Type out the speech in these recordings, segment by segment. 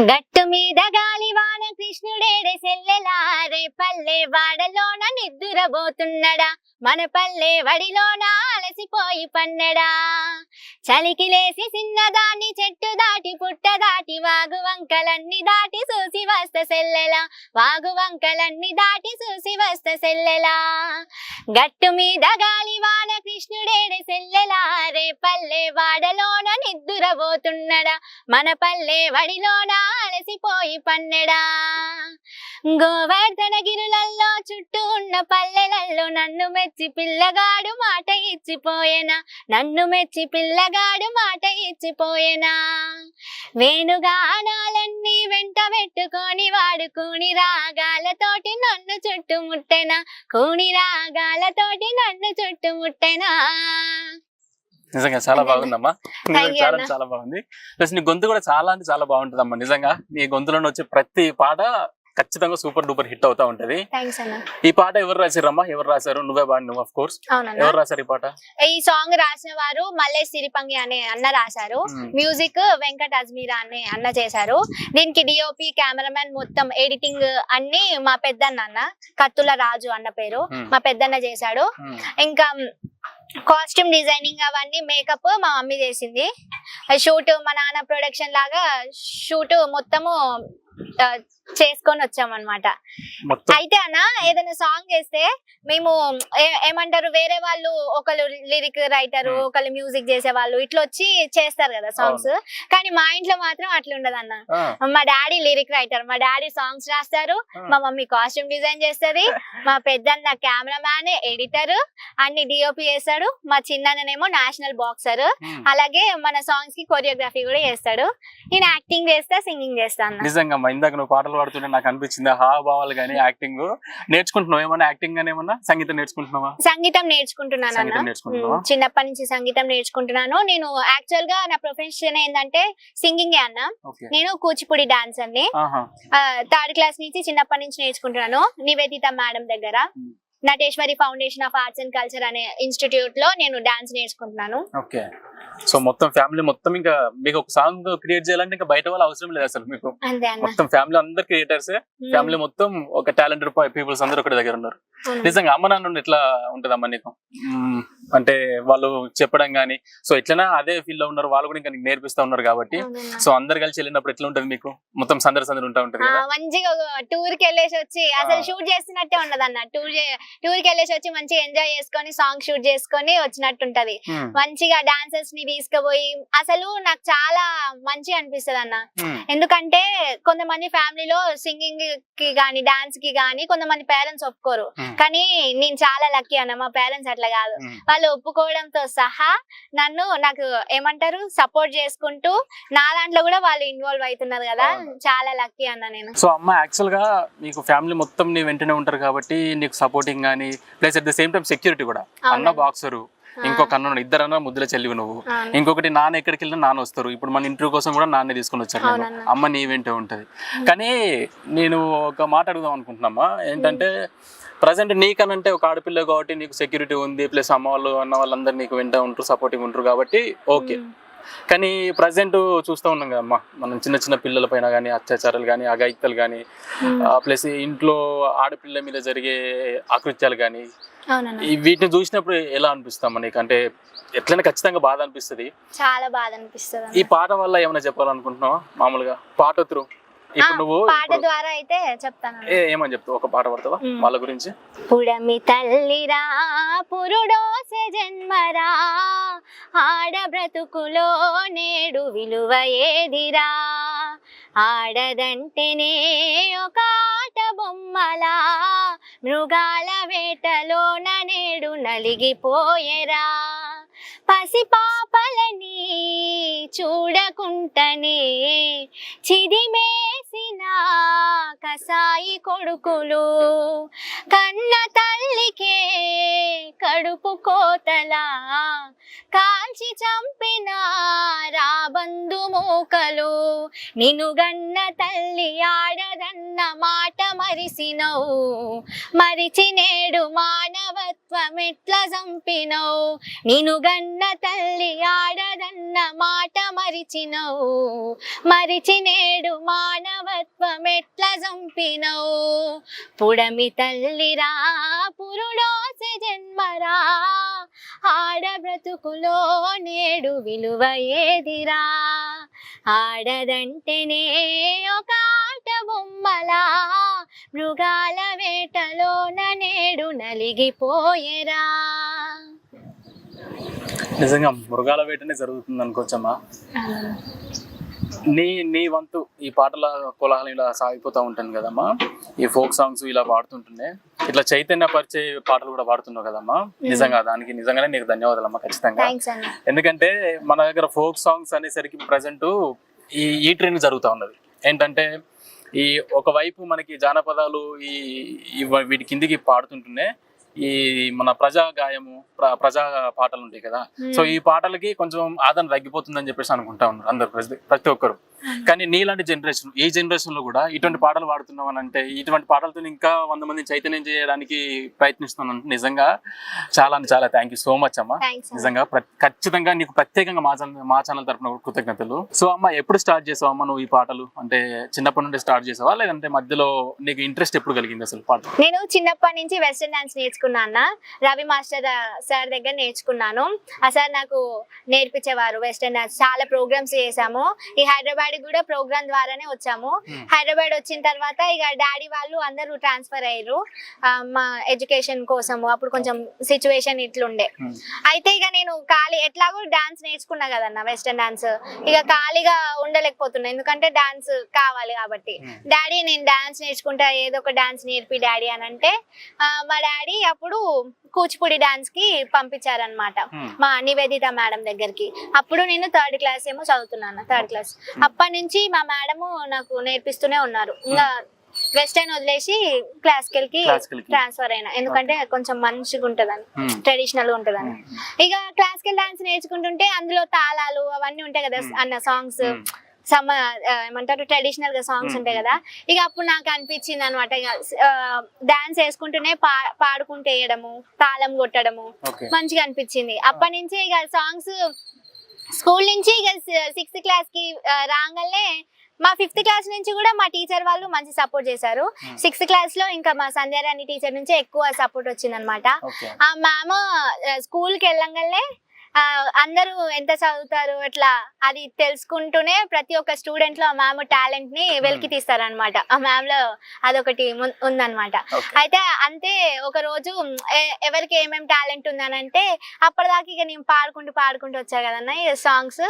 గట్టు మీద గాలివాన కృష్ణుడేడే సెల్లెలారే పల్లె వాడలోన నిద్దురబోతున్నడా. మన పల్లె వడిలోన అలసిపోయి పన్నడా. చలికి లేసి చిన్నదాన్ని చెట్టు దాటి పుట్ట దాటి వాగు వంకలన్నీ దాటి చూసి వస్త సెల్లెలా. వాగు వంకలన్నీ దాటి చూసి వస్త సెల్లెలా. గట్టు మీద గాలివాన కృష్ణుడేడే సెల్లెలారే పల్లె వాడలోన నిద్దురబోతున్నడా. మన పల్లె వడిలోన అలసిపోయి పన్నెడా. గోవర్ధన గిరులల్లో చుట్టూ ఉన్న పల్లెలల్లో నన్ను మెచ్చి పిల్లగాడు మాట ఇచ్చిపోయేనా. నన్ను మెచ్చి పిల్లగాడు మాట ఇచ్చిపోయేనా. వేణుగానాలన్నీ పెట్టుకొని వాడు కూని రాగాలతోటి నన్ను చుట్టుముట్టెనా కూని రాగాలతోటి నన్ను చుట్టుముట్టెనా నిజంగా చాలా. బాగుందమ్మా. చాలా. చాలా బాగుంది. ప్లస్ నీ గొంతు కూడా చాలా అంటే చాలా బాగుంటుందమ్మా. నిజంగా నీ గొంతులో వచ్చే ప్రతి పాట ఖచ్చితంగా సూపర్ డూపర్ హిట్ అవుతా ఉంటది. ఈ పాట ఎవరు రాసిరమ్మా ఎవరు రాశారు? నువ్వే పాడినావు ఆఫ్ కోర్స్ ఎవరు రాశారు ఈ పాట? ఈ సాంగ్ రాసిన వారు మల్లేష్ సిరిపంగి అనే అన్న రాశారు. మ్యూజిక్ వెంకట్ అజ్మీరా అనే అన్న చేశారు. దీనికి డిఓపి కెమెరామెన్ మొత్తం ఎడిటింగ్ అన్ని మా పెద్దన్న అన్న కత్తుల రాజు అన్న పేరు మ్మ్. మా పెద్దన్న చేశాడు. మ్మ్. ఇంకా కాస్ట్యూమ్ డిజైనింగ్ అవన్నీ మేకప్ మా మమ్మీ చేసింది. షూట్ మా నాన్న ప్రొడక్షన్ లాగా షూట్ మొత్తము చేసుకొని వచ్చామన్నమాట. అయితే అన్న ఏదైనా సాంగ్ చేస్తే మేము ఏమంటారు వేరే వాళ్ళు ఒకళ్ళు లిరిక్ రైటర్. ఒకళ్ళు మ్యూజిక్ చేసే వాళ్ళు ఇట్లా వచ్చి చేస్తారు కదా సాంగ్స్ కానీ మా ఇంట్లో మాత్రం అట్లా ఉండదు అన్న. మా డాడీ లిరిక్ రైటర్ మా డాడీ సాంగ్స్ రాస్తారు. మా మమ్మీ కాస్ట్యూమ్ డిజైన్ చేస్తది మా పెద్దన్న కెమెరామ్యాన్ ఎడిటర్ అన్ని డిఓపి చేస్తాడు మా చిన్ననేమో నేషనల్ బాక్సర్. అలాగే మన సాంగ్స్కి కొరియోగ్రఫీ కూడా చేస్తాడు. నేను యాక్టింగ్ చేస్తా సింగింగ్ చేస్తా అన్న. నిజంగా అమ్మా, ఇందాక నువ్వు పాటలు పాడుతుంటే నాకు అనిపించింది హావభావాలు కానీ యాక్టింగ్. నేర్చుకుంటున్నావు ఏమన్నా? యాక్టింగ్ కానీ ఏమన్నా? సంగీతం నేర్చుకుంటున్నావా? సంగీతం నేర్చుకుంటున్నాను అన్న సంగీతం నేర్చుకుంటున్నావా? చిన్నప్పటి నుంచి సంగీతం నేర్చుకుంటున్నాను. నేను యాక్చువల్గా నా ప్రొఫెషన్ ఏంటంటే సింగింగ్ అన్న. ఓకే. నేను కూచిపూడి డాన్సర్ని ఆహా. థర్డ్ క్లాస్ నుంచి చిన్నప్పటి నుంచి నేర్చుకుంటున్నాను. నివేదిత మేడం దగ్గర. Nateshwari foundation of arts and culture అనే ఇన్స్టిట్యూట్లో నేను డాన్స్ నేర్చుకుంటున్నాను. ఓకే. సో మొత్తం ఫ్యామిలీ మొత్తం ఇంకా మీకు ఒక సాంగ్ క్రియేట్ చేయాలంటే ఇంకా బయట వాళ్ళు అవసరం లేదు అసలు మీకు. మొత్తం ఫ్యామిలీ అందరు క్రియేటర్స్ ఫ్యామిలీ మొత్తం ఒక టాలెంటెడ్ పీపుల్స్ అందరూ ఒకటి దగ్గర ఉన్నారు. నిజంగా అమ్మ నాన్న నుండి ఎట్లా ఉంటదమ్మా నీకు. అంటే వాళ్ళు చెప్పడం గానీ సో ఎట్లనా అదే ఫీల్లో ఉన్నారు వాళ్ళు కూడా ఇంకా నీకు నేర్పిస్తా ఉన్నారు కాబట్టి. సో అందరు కలిసి వెళ్ళినప్పుడు ఎట్లా ఉంటది మీకు మొత్తం సందడి సందడి ఉంటా ఉంటది మంచిగా టూర్కి వెళ్ళేసి వచ్చి అసలు. షూట్ చేస్తున్నట్టే ఉండదు అన్న టూర్ టూర్కి వెళ్ళేసి వచ్చి మంచిగా ఎంజాయ్ చేసుకొని సాంగ్ షూట్ చేసుకొని వచ్చినట్టు ఉంటది. మంచిగా డాన్సర్స్ని తీసుకుపోయి అసలు నాకు చాలా మంచి అనిపిస్తది అన్న. ఎందుకంటే కొంతమంది ఫ్యామిలీలో సింగింగ్కి గానీ డాన్స్కి గానీ కొంతమంది పేరెంట్స్ ఒప్పుకోరు. కానీ నేను చాలా లక్కీ అన్న మా పేరెంట్స్ అట్లా కాదు. వాళ్ళు ఒప్పుకోవడంతో సహా నన్ను నాకు ఏమంటారు సపోర్ట్ చేసుకుంటూ నా దాంట్లో కూడా వాళ్ళు ఇన్వాల్వ్ అవుతున్నారు కదా. చాలా లక్కీ అన్న నేను సో అమ్మ యాక్చువల్గా మీకు ఫ్యామిలీ మొత్తం నీ వెంటనే ఉంటారు కాబట్టి నీకు సపోర్టింగ్ గానీ plus at the same time security కూడా అన్న. బాక్సరు ఇంకొక అన్న ఉన్నాడు. ఇద్దరన్న ముద్దుల చెల్లివి నువ్వు. ఇంకొకటి నాన్న ఎక్కడికి వెళ్ళినా నాన్న వస్తారు ఇప్పుడు మన ఇంటర్వ్యూ కోసం కూడా నాన్నే తీసుకొని వచ్చారు నేను. అమ్మ నీ వెంటే ఉంటది కానీ నేను ఒక మాట అడుగుదాం అనుకుంటున్నామ్మా ఏంటంటే ప్రజెంట్ నీకనంటే ఒక ఆడపిల్ల కాబట్టి నీకు సెక్యూరిటీ ఉంది ప్లస్ అమ్మ వాళ్ళు అన్న వాళ్ళందరూ నీకు వెంట ఉంటారు సపోర్టింగ్ ఉంటారు కాబట్టి ఓకే. కానీ ప్రజెంట్ చూస్తూ ఉన్నాం కదమ్మా. మనం చిన్న చిన్న పిల్లల పైన కానీ అత్యాచారాలు కానీ అఘాయిత్యాలు కానీ. ప్లస్ ఇంట్లో ఆడపిల్ల మీద జరిగే ఆకృత్యాలు కానీ వీటిని చూసినప్పుడు ఎలా అనిపిస్తామా నీకు? అంటే ఎట్లయినా ఖచ్చితంగా బాధ అనిపిస్తుంది. చాలా బాధ అనిపిస్తుంది ఈ పాట వల్ల ఏమైనా చెప్పాలనుకుంటున్నావా? మామూలుగా పాట త్రూ ఇప్పుడు నువ్వు పాట ద్వారా అయితే చెప్తాను. ఏ ఏమని చెప్తావు? ఒక పాట పడతావా. వాళ్ళ గురించి? పుడమి తల్లిరా పురుడోసె జన్మరా ఆడ బ్రతుకులో నేడు విలువ ఏదిరా? ఆడదంటేనే ఒక ఆట బొమ్మలా మృగాల వేటలోన నేడు నలిగిపోయేరా? పసిపాపలని చూడకుంటనే చిదిమేసిన కసాయి కొడుకులు కన్న తల్లికే కడుపు కోతలా కాల్చి చంపిన రాబందు మూకలు. నినుగన్న తల్లి ఆడదన్న మాట మరిసినవు. మరిచి నేడు మానవత్వం ఎట్లా చంపినవు నినుగన్న తల్లి ఆడదన్న మాట మరిచినవు. మరిచి నేడు మానవత్వం ఎట్లా చంపినవు. పుడమి తల్లిరా పురుడోసె జన్మరా ఆడ బ్రతుకులో నేడు విలువ ఏదిరా. ఆడదంటేనే ఒక ఆట బొమ్మలా. మృగాల వేటలోన నేడు నలిగిపోయేరా. నిజంగా మృగాల వేటనే జరుగుతుంది అనుకోవచ్చమ్మా. నీ నీ వంతు ఈ పాటల కోలాహలం ఇలా సాగిపోతూ ఉంటాను కదమ్మా. ఈ ఫోక్ సాంగ్స్ ఇలా పాడుతుంటుండే. ఇట్లా చైతన్య పరిచే పాటలు కూడా పాడుతున్నావు కదమ్మా. నిజంగా దానికి నిజంగానే నీకు ధన్యవాదాలమ్మా ఖచ్చితంగా. థ్యాంక్స్ అన్న. ఎందుకంటే మన దగ్గర ఫోక్ సాంగ్స్ అనేసరికి ప్రజెంట్ ఈ ఈ ట్రెండ్ జరుగుతూ ఉన్నది. ఏంటంటే ఈ ఒకవైపు మనకి జానపదాలు ఈ వీటి కిందికి పాడుతుంటేనే ఈ మన ప్రజా గాయము ప్ర- ప్రజా పాటలు ఉంటాయి కదా. సో ఈ పాటలకి కొంచెం ఆదరణ తగ్గిపోతుందని చెప్పేసి అనుకుంటా ఉన్నారు అందరు ప్రతి ఒక్కరు. కానీ నీలాంటి జనరేషన్ ఈ జనరేషన్లో కూడా ఇటువంటి పాటలు పాడుతున్నావు అని అంటే ఇటువంటి పాటలతో ఇంకా వంద మంది చైతన్యం చేయడానికి ప్రయత్నిస్తున్నాను. నిజంగా చాలా చాలా థ్యాంక్ సో మచ్ అమ్మా. నిజంగా ఖచ్చితంగా నీకు ప్రత్యేకంగా మా ఛానల్ మా ఛానల్ తరపున కృతజ్ఞతలు. సో అమ్మ ఎప్పుడు స్టార్ట్ చేసావు అమ్మ నువ్వు ఈ పాటలు? అంటే చిన్నప్పటి నుండి స్టార్ట్ చేసావా? లేదంటే మధ్యలో నీకు ఇంట్రెస్ట్ ఎప్పుడు కలిగింది అసలు పాట? నేను చిన్నప్పటి నుంచి వెస్టర్న్ డాన్స్ నేర్చుకున్నా అన్న. రవి మాస్టర్ సార్ దగ్గర నేర్చుకున్నాను. ఆ సార్ నాకు నేర్పించేవారు వెస్టర్న్ డాన్స్ చాలా ప్రోగ్రామ్స్ చేసాము. ఈ హైదరాబాద్ కూడా ప్రోగ్రామ్ ద్వారానే వచ్చాము. Hmm. హైదరాబాద్ వచ్చిన తర్వాత ఇక డాడీ వాళ్ళు అందరూ ట్రాన్స్ఫర్ అయ్యారు. మా ఎడ్యుకేషన్ కోసము. అప్పుడు కొంచెం సిచ్యువేషన్ ఇట్లుండే. Hmm. అయితే ఇక నేను ఖాళీ ఎట్లాగో డాన్స్ నేర్చుకున్నా కదన్న వెస్టర్న్ డాన్స్. ఇక ఖాళీగా ఉండలేకపోతున్నా. ఎందుకంటే డాన్స్ కావాలి కాబట్టి. Hmm. డాడీ నేను డాన్స్ నేర్చుకుంటా ఏదో ఒక డాన్స్ నేర్పి డాడీ అని అంటే మా డాడీ అప్పుడు కూచిపూడి డాన్స్కి పంపించారనమాట Hmm. మా నివేదిత మేడం దగ్గరికి అప్పుడు నేను థర్డ్ క్లాస్ ఏమో చదువుతున్నాను థర్డ్ క్లాస్ అప్పటి నుంచి మా మేడము నాకు నేర్పిస్తూనే ఉన్నారు ఇంకా వెస్టర్న్ వదిలేసి క్లాసికల్కి. ట్రాన్స్ఫర్ అయినా ఎందుకంటే కొంచెం మంచిగా ఉంటదని Hmm. ట్రెడిషనల్గా ఉంటదని Hmm. ఇక క్లాసికల్ డాన్స్ నేర్చుకుంటుంటే అందులో తాళాలు అవన్నీ ఉంటాయి కదా Hmm. అన్న సాంగ్స్ Hmm. సమ ఏమంటారు ట్రెడిషనల్గా సాంగ్స్. ఉంటాయి కదా. ఇక అప్పుడు నాకు అనిపించింది అనమాట ఇక డాన్స్ వేసుకుంటూనే పాడుకుంటూ వేయడము తాళం కొట్టడము మంచిగా అనిపించింది. అప్పటి నుంచి ఇక సాంగ్స్ స్కూల్ నుంచి ఇక సిక్స్త్ క్లాస్కి రాగానే మా ఫిఫ్త్ క్లాస్ నుంచి కూడా మా టీచర్ వాళ్ళు మంచి సపోర్ట్ చేశారు. సిక్స్త్ క్లాస్లో ఇంకా మా సంధ్యారాణి టీచర్ నుంచి ఎక్కువ సపోర్ట్ వచ్చింది అనమాట ఆ మ్యామ్ స్కూల్కి వెళ్ళంగానే అందరూ ఎంత చదువుతారు అట్లా అది తెలుసుకుంటూనే ప్రతి ఒక్క స్టూడెంట్లో ఆ మ్యామ్ టాలెంట్ని వెలికి తీస్తారనమాట ఆ మ్యామ్లో అదొకటి ఓకే అయితే అంతే ఒక రోజు ఎవరికి ఏమేం టాలెంట్ ఉందనంటే అప్పటిదాకా ఇక నేను పాడుకుంటూ పాడుకుంటూ వచ్చా కదన్న సాంగ్స్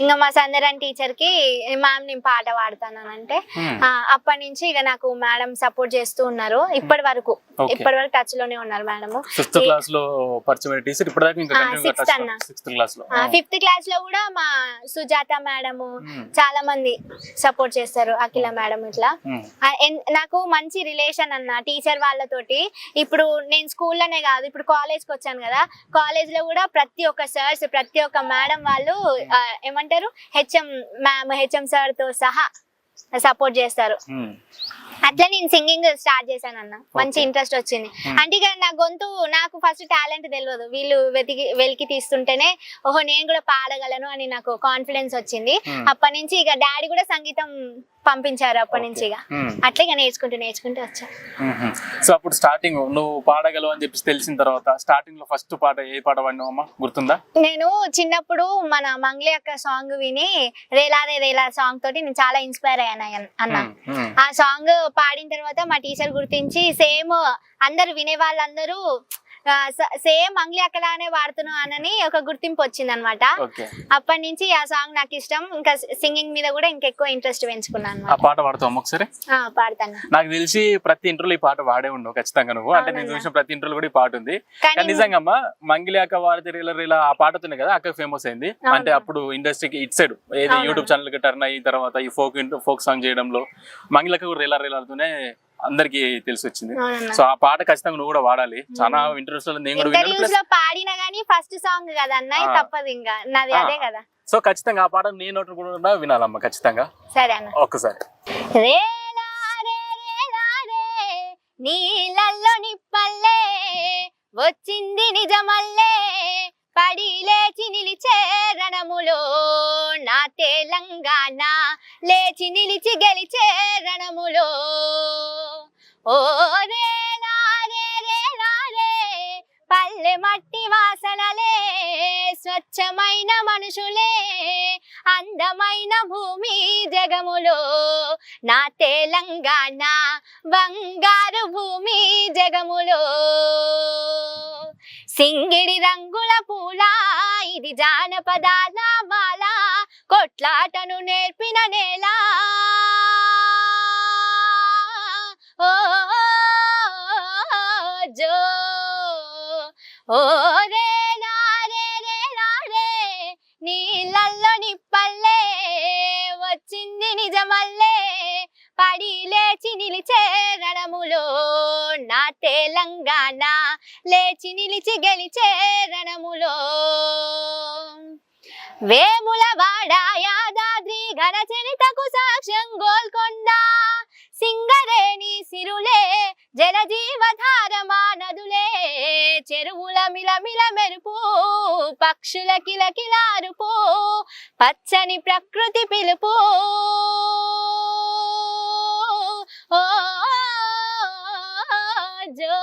ఇంకా మా సందరన్ టీచర్కి మ్యామ్ నేను పాట పాడతానంటే Hmm. ఆ, అప్పటి నుంచి ఇక నాకు మేడం సపోర్ట్ చేస్తూ ఉన్నారు ఇప్పటి వరకు. ఇప్పటి వరకు టచ్లోనే ఉన్నారు మేడం ఫిఫ్త్ క్లాస్లో పరిచయం టీచర్ ఇప్పటిదాకా ఇంకా ఆ, కంటిన్యూ sixth అన్న. సిక్స్త్ క్లాస్లో ఫిఫ్త్ క్లాస్లో కూడా మా సుజాత మేడము Hmm. చాలా మంది సపోర్ట్ చేస్తారు అఖిల మేడం ఇట్లా. నాకు మంచి రిలేషన్ అన్న టీచర్ వాళ్ళతోటి. ఇప్పుడు నేను స్కూల్లోనే కాదు ఇప్పుడు కాలేజ్కి వచ్చాను కదా. కాలేజ్లో కూడా ప్రతి ఒక్క సార్స్ ప్రతి ఒక్క మేడం వాళ్ళు ఏమంటారు? హెచ్ఎం మ్యామ్ హెచ్ఎం సార్తో సహా సపోర్ట్ చేస్తారు. అట్లా నేను సింగింగ్ స్టార్ట్ చేశాను అన్న మంచి. ఇంట్రెస్ట్ వచ్చింది Hmm. అంటే ఇక నా గొంతు నాకు ఫస్ట్ టాలెంట్ తెలియదు వీళ్ళు వెతికి వెలికి తీస్తుంటేనే ఓహో నేను కూడా పాడగలను అని నాకు కాన్ఫిడెన్స్ వచ్చింది Hmm. అప్పటి నుంచి ఇక డాడీ కూడా సంగీతం పంపించారు అప్పటి నుంచి. అట్లా ఇక నేర్చుకుంటూ నేర్చుకుంటూ వచ్చా. సో అప్పుడు స్టార్టింగ్ నువ్వు పాడగలవు అని చెప్పి తెలిసిన తర్వాత స్టార్టింగ్లో ఫస్ట్ పాట ఏ పాట పాడినావు అమ్మా? గుర్తుందా? నేను చిన్నప్పుడు మన మంగ్లీ అక్క సాంగ్ విని రేలారే రేలా సాంగ్ తోటి నేను చాలా ఇన్స్పైర్ అయ్యాను అన్న. ఆ సాంగ్ పాడిన తర్వాత మా టీచర్ గుర్తించి సేమ్ అందరు వినే వాళ్ళందరూ సేమ్ మంగ్లీ అక్కలానే వాడుతున్నావు అనని ఒక గుర్తింపు వచ్చింది అనమాట అప్పటి నుంచి ఆ సాంగ్ నాకు ఇష్టం. ఇంకా సింగింగ్ మీద కూడా ఇంకెక్కువ ఇంట్రెస్ట్ పెంచుకున్నాను ఆ పాట పాడతావు ఒకసారి? పాడతాను. నాకు తెలిసి ప్రతి ఇంటర్లో ఈ పాట వాడే ఉండవు ఖచ్చితంగా నువ్వు. అంటే నేను. చూసిన ప్రతి ఇంటర్లో కూడా ఈ పాట ఉంది. కానీ నిజంగా అమ్మా మంగిలి అక్క వాడితే రీల ఆ పాటతోనే కదా అక్క ఫేమస్ అయింది. అంటే అప్పుడు ఇండస్ట్రీకి ఇట్ సైడ్ ఏది. యూట్యూబ్ ఛానల్కి టర్న్ అయిన తర్వాత ఈ ఫోక్ ఫోక్ సాంగ్ చేయడంలో మంగిలి అక్క కూడా రీల రీలతోనే అందరికి తెలిసి వచ్చింది సో ఆ పాట ఖచ్చితంగా నువ్వు కూడా వాడాలి. చాలా ఇంట్రెస్ట్ నేను కూడా ఇంటర్వ్యూస్లో పాడినా గానీ ఫస్ట్ సాంగ్ కదా అన్న. తప్పదు ఇంకా. నాది. అదే కదా. సో ఖచ్చితంగా ఆ పాట నేను నోటి కూడా వినాలమ్మా ఖచ్చితంగా. సరే అన్న. ఒక్కసారి. నీళ్ళల్లో నిప్పల్లే వచ్చింది నిజమల్లే పడి లేచి నిలిచే రణములో తెలంగాణ లేచి నిలిచి గెలిచే రణములో. ఓ రేలా రే రేలా రే పల్లె మట్టి వాసనలే స్వచ్ఛమైన మనుషులే అందమైన భూమి జగములో. నా తెలంగాణ బంగారు భూమి జగములో. సింగిడి రంగుల పూల ఇది జానపదాల మాలా కొట్లాటను నేర్పిన నేల. ఓ జో ఓ రే నా రే రే నా రే నీళ్ళల్లో నిప్పల్లే వచ్చింది నిజమల్లే పడి లేచి నిలిచే రణములో నా తెలంగాణ లేచి నిలిచి గెలిచే రణములో. వేముల వాడ యాదాద్రి ఘన చరితకు సాక్ష్యం గోల్కొండ. సింగరేణి సిరులే జలజీవధారమా నదులే. చెరువుల మిలమిల మెరుపు పక్షుల కిలకిలారుపు పచ్చని ప్రకృతి పిలుపు. ఓ జో